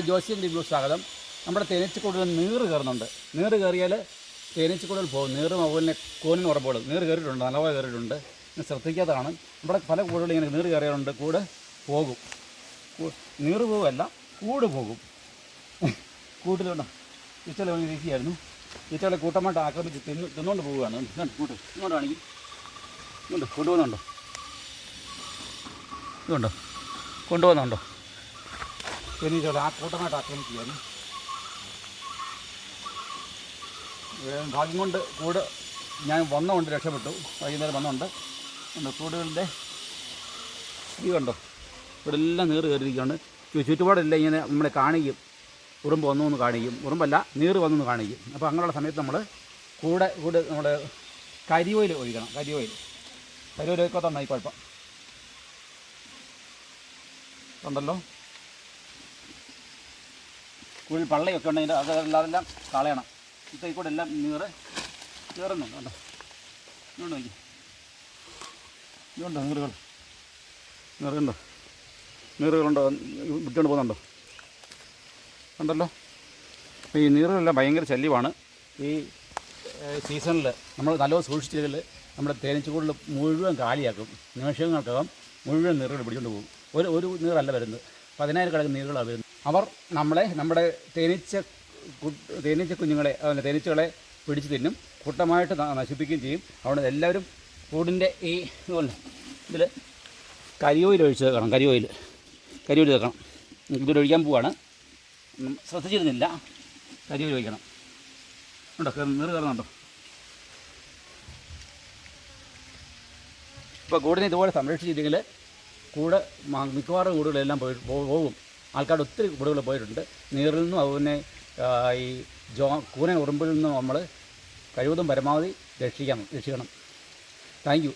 ജോസിയൻ ലിബു സ്വാഗതം. നമ്മുടെ തേനീച്ചക്കൂടിൽ നീറ് കയറുന്നുണ്ട്. നീറ് കയറിയാൽ തേനീച്ചക്കൂടിൽ പോകും. നീറും അതുപോലെ കോലിന് ഉറപ്പുകൾ നീറ് കയറിയിട്ടുണ്ട് നല്ലപോലെ കയറിയിട്ടുണ്ട്. ഇങ്ങനെ ശ്രദ്ധിക്കാത്തതാണ്. നമ്മുടെ പല കൂടുകളും ഇങ്ങനെ നീറ് കയറിയുണ്ട് കൂട് പോകും. നീറ് പോകുമല്ല കൂട് പോകും. കൂട്ടിലുണ്ടോ വന്ന് ഇരിക്കുകയായിരുന്നു. ഈച്ചകളെ കൂട്ടമായിട്ട് ആക്രമിച്ച് തിന്ന് തിന്നുകൊണ്ട് പോവുകയാണ്. ഇതുണ്ട് കൂട്ട് ഇങ്ങോട്ട് കാണിക്കും. ഇങ്ങോട്ട് കൊണ്ടുപോകുന്നുണ്ടോ? ഇതുണ്ടോ? കൊണ്ടുപോകുന്നുണ്ടോ? തേനീച്ചകളെ ആ കൂട്ടമായിട്ട് ആക്രമിക്കുകയാണ്. ഏഹ് ഭാഗ്യം കൊണ്ട് കൂട് ഞാൻ വന്നുകൊണ്ട് രക്ഷപ്പെട്ടു. വൈകുന്നേരം വന്നുകൊണ്ട് കൂടുകളുടെ ഈ കണ്ടോ ഇവിടെ എല്ലാം നീറ് കയറിയിരിക്കുകയാണ്. ചുറ്റുപാടെല്ലാം ഇങ്ങനെ നമ്മളെ കാണിക്കും. ഉറുമ്പ് വന്നു എന്ന് കാണിക്കും. ഉറുമ്പല്ല നീറ് വന്നു എന്ന് കാണിക്കും. അപ്പോൾ അങ്ങനെയുള്ള സമയത്ത് നമ്മൾ കൂടെ കൂടെ നമ്മുടെ കരിയോയിൽ ഒഴിക്കണം കരിയോയിൽ കരിയോയിൽ ഒഴിക്കാത്തതാണ് ഈ കുഴപ്പം. ഉണ്ടല്ലോ. കുഴി പള്ളയൊക്കെ ഉണ്ടെങ്കിൽ അതെല്ലാം അതെല്ലാം കളയണം. ഈ കൂടെ എല്ലാം നീറ് കയറുന്നുണ്ട് കണ്ടോ? ഇതുകൊണ്ട് നോക്കി. ഇതുണ്ടോ നീറുകൾ? നീറുണ്ടോ നീറുകളുണ്ടോ? വിട്ടുകൊണ്ട് പോകുന്നുണ്ടോ? ഉണ്ടല്ലോ. അപ്പോൾ ഈ നീറുകളെല്ലാം ഭയങ്കര ശല്യമാണ്. ഈ സീസണിൽ നമ്മൾ നല്ലോണം സൂക്ഷിച്ചില്ലെങ്കിൽ നമ്മുടെ തേനീച്ചക്കൂടിൽ മുഴുവൻ കാലിയാക്കും. നിമിഷങ്ങൾക്കകം മുഴുവൻ നീറുകൾ പിടിച്ചുകൊണ്ട് പോകും. ഒരു ഒരു നീറല്ല വരുന്നത്. പതിനായിരക്കണക്കിന് നീരുകളാണ് വരുന്നത് അവർ നമ്മളെ നമ്മുടെ തേനീച്ച തേനീച്ച കുഞ്ഞുങ്ങളെ അതുപോലെ തേനീച്ചകളെ പിടിച്ചു തിന്നും കൂട്ടമായിട്ട് നശിപ്പിക്കുകയും ചെയ്യും. അതുകൊണ്ട് എല്ലാവരും കൂടിന്റെ ഈ ഇതിൽ കരിയോയിൽ ഒഴിച്ച് വെക്കണം കരിയോയിൽ. കരിയോയിൽ വെക്കണം. ഇതിലൊഴിക്കാൻ പോവാണ്. ശ്രദ്ധിച്ചിരുന്നില്ല. കരിയോയിൽ ഒഴിക്കണം. ഉണ്ടോ? നീറ് കയറുന്നുണ്ടോ? ഇപ്പോൾ കൂടിനെ ഇതുപോലെ സംരക്ഷിച്ചില്ലെങ്കിൽ കൂട് മിക്കവാറും കൂടുകളെല്ലാം പോയി പോകും. ആൾക്കാർ ഒത്തിരി കൂടുകൾ പോയിട്ടുണ്ട്. നീറിൽ നിന്നും അതുപോലെ ഈ ജോ കൂന ഉറുമ്പിൽ നിന്നും നമ്മൾ കഴിവതും പരമാവധി രക്ഷിക്കണം രക്ഷിക്കണം. Thank you.